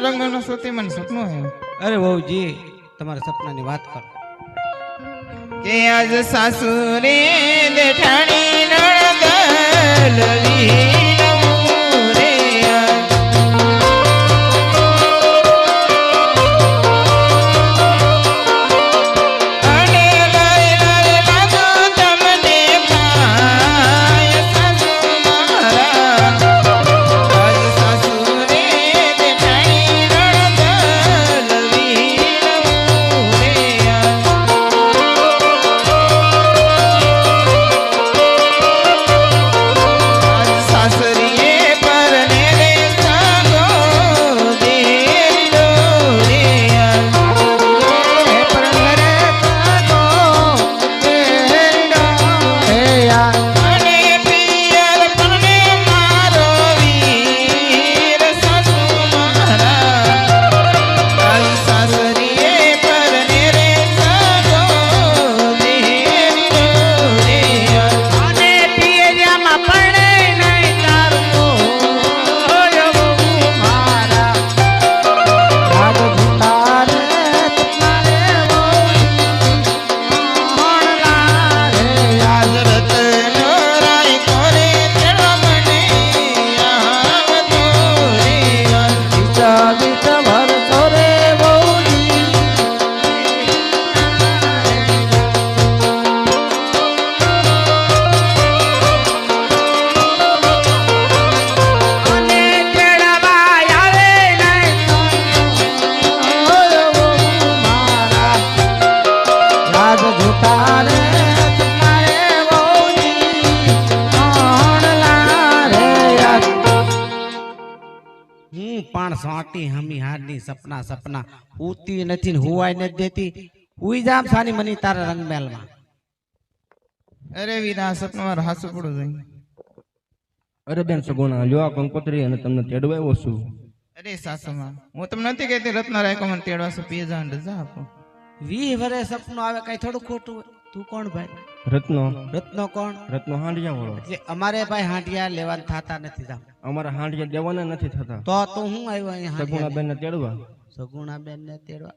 કાળા રંગનો સોતી મને સપનું હે અરે વહુજી તમારા સપનાની વાત કરો. કે આજ સાસુરે દેઠાણી પણ સોટી હમી હારની સપના સપના ઉતી નથી ને હુવાય નથી દેતી. હુઈ જામ સાની મની તારા રંગમેલમાં. અરે વિના સપનામાં હાસુ પડું જઈ અરે બેન સગોણા લ્યો આ કંકોત્રી અને તમને તેડવાયો આવ્યો છું. અરે સાસુમાં હું તમને નથી કહેતી રત્ન રાયકો મને તેડવા છે પીએ જાણ રજા આપો. વી વરે સપનું આવે કઈ થોડું ખોટું હોય. તું કોણ ભાઈ? રત્નો. રત્નો કોણ? રત્નો હાંડિયા વાળો એટલે અમારે ભાઈ હાંડિયા લેવાન થતા નથી જામ અમારા હાંડિયા દેવાના નથી થતા. તો તો હું આવ્યો અહીંયા સગુણા હાંડિયા બેન ને તેડવા. સગુણા બેન ને તેડવા?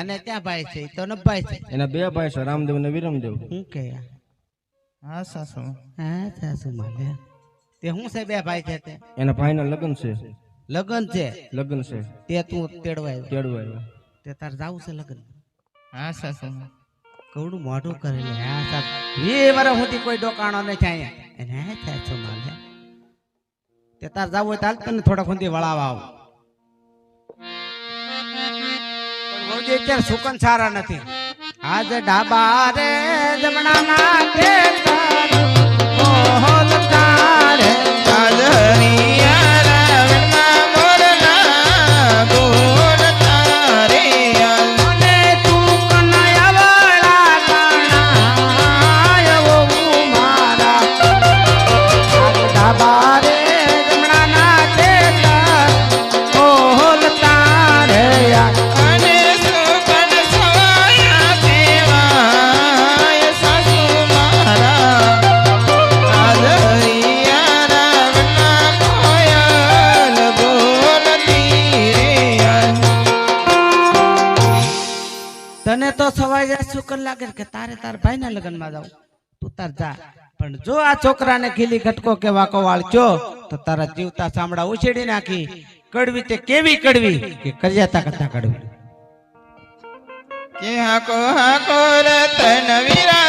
એને ક્યાં ભાઈ છે? તો ન ભાઈ છે. એના બે ભાઈ છે રામદેવ ને વિરમદેવ. હું કે હા સાસુ. હા સાસુ માલે તે હું છે બે ભાઈ છે તે? એના ભાઈના લગ્ન છે. લગ્ન છે? લગ્ન છે. તે તું તેડવા આવ્યો. તેડવા આવ્યો. તે તાર જાવું છે લગ્ન? હા સાસુમાં કવડું મોઢું કરેલું હા સાહેબ એ વરસ સુધી કોઈ ડોકાણો નથી અહીંયા. એને હે થાય છો માલે તે તાર જાવ હોય તાલ તને થોડા ખુંદી વળાવા આવ. વહુજી અત્યારે સુકન સારા નથી. આજ ડાબા રે જમણાના ખેતર. મોહલ તને તો સવાઈ જાય, શુકર લાગે કે તારે તાર ભાઈના લગ્નમાં જાવ તું તાર જા. પણ જો આ છોકરાને ખીલી ઘટકો કે વાકો વાળજો તો તારા જીવતા ચામડા ઉછેડી નાખી. કડવી તે કેવી કડવી કે કર્યાતા કરતા કડવી. કે હાકો હાકો રતન વીરા